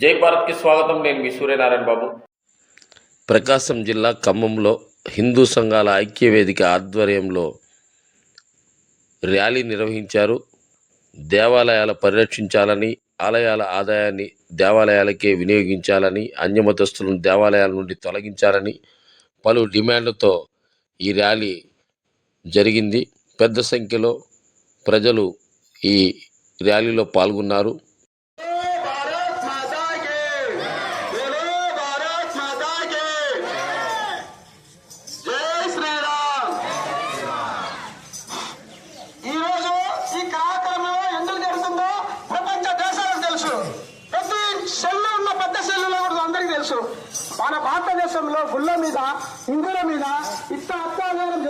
జై భారత్కి స్వాగతం. నేను మీ సూర్యనారాయణ బాబు. ప్రకాశం జిల్లా ఖమ్మంలో హిందూ సంఘాల ఐక్యవేదిక ఆధ్వర్యంలో ర్యాలీ నిర్వహించారు. దేవాలయాల పరిరక్షించాలని ఆలయాల ఆదాయాన్ని దేవాలయాలకే వినియోగించాలని అన్యమతస్తులను దేవాలయాల నుండి తొలగించాలని పలు డిమాండ్లతో ఈ ర్యాలీ జరిగింది. పెద్ద సంఖ్యలో ప్రజలు ఈ ర్యాలీలో పాల్గొన్నారు. సెల్లు ఉన్న పెద్ద సెల్లులో కూడా అందరికీ తెలుసు. మన భారతదేశంలో గుళ్ళ మీద ఇంగుల మీద ఇంత అత్యాచారం